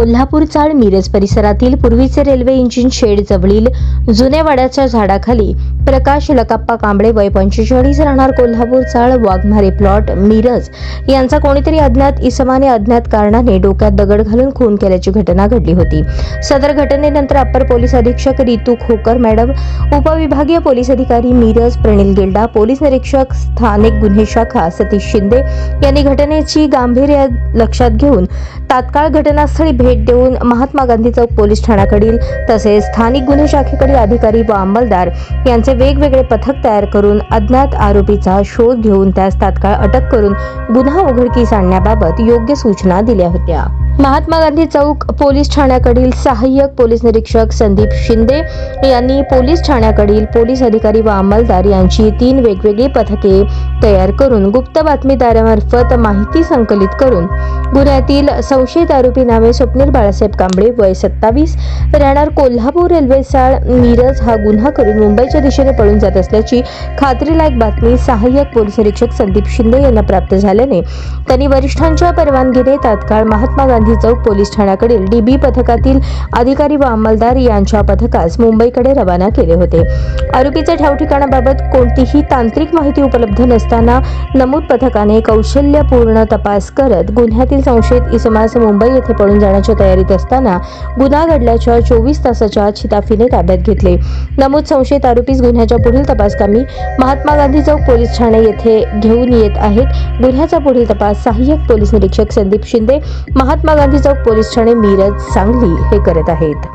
कोल्हापूर चाळ मिरज परिसरातील पूर्वीचे रेल्वे इंजिन शेड जवळील जुन्या वाड्याच्या झाडाखाली प्रकाश लकाप्पा कांबळे वय पंचेचाळीस राहणार कोल्हापूर चाळ वाघमारे प्लॉट मिरज. यांचा कोणीतरी अज्ञात इसमाने अज्ञात कारणाने डोक्यात दगड घालून खून केल्याची घटना घडली होती. सदर घटनेनंतर अप्पर पोलीस अधीक्षक रितू खोकर मॅडम उपविभागीय पोलीस अधिकारी मिरज प्रणिल गिल्डा पोलीस निरीक्षक स्थानिक गुन्हे शाखा सतीश शिंदे यांनी घटनेची गांभीर्य लक्षात घेऊन तात्काळ घटनास्थळी भेट देऊन महात्मा गांधी चौक पोलीस ठाण्याकडील तसेच स्थानिक गुन्हे शाखेकडील अधिकारी व अंमलदार यांचे वेगवेगळे पथक तयार करून अज्ञात आरोपीचा शोध घेऊन त्यास तात्काळ अटक करून गुन्हा उघडकीस आणण्याबाबत योग्य सूचना दिल्या होत्या. महात्मा गांधी चौक पोलीस ठाण्याकडील सहाय्यक पोलीस निरीक्षक संदीप शिंदे यांनी पोलीस ठाण्याकडील पोलीस अधिकारी व अंमलदार यांची तीन वेगवेगळी पथके तयार करून गुप्त बातमीदारामार्फत माहिती संकलित करून गुन्ह्यातील संशयित आरोपी नावे स्वप्नील बाळासाहेब कांबळे वय सत्तावीस राहणार कोल्हापूर रेल्वे साळ मिरज हा गुन्हा करून मुंबईच्या दिशेने पळून जात असल्याची खात्रीलायक बातमी सहाय्यक पोलीस निरीक्षक संदीप शिंदे यांना प्राप्त झाल्याने त्यांनी वरिष्ठांच्या परवानगीने तात्काळ महात्मा गांधी चौक पोलीस ठाण्याकडील डीबी पथकातील अधिकारी व अंमलदार यांच्या पथकास मुंबईकडे रवाना केले होते. आरोपीच्या ठावठिकाणाबाबत कोणतीही तांत्रिक माहिती उपलब्ध नसताना नमूद पथकाने कौशल्यपूर्ण तपास करत गुन्ह्यातील संशयित इसमास मुंबई येथे पळून जाण्याच्या तयारीत असताना गुन्हा घडल्याच्या चोवीस तासाच्या छिताफीने ताब्यात घेतले. नमूद संशयित आरोपीस गुन्ह्याच्या पुढील तपासकामी महात्मा गांधी चौक पोलीस ठाणे येथे घेऊन येत आहेत. गुन्ह्याचा पुढील तपास सहाय्यक पोलीस निरीक्षक संदीप शिंदे महात्मा गांधी चौक पोलीस ठाणे मिरज सांगली हे करत आहेत.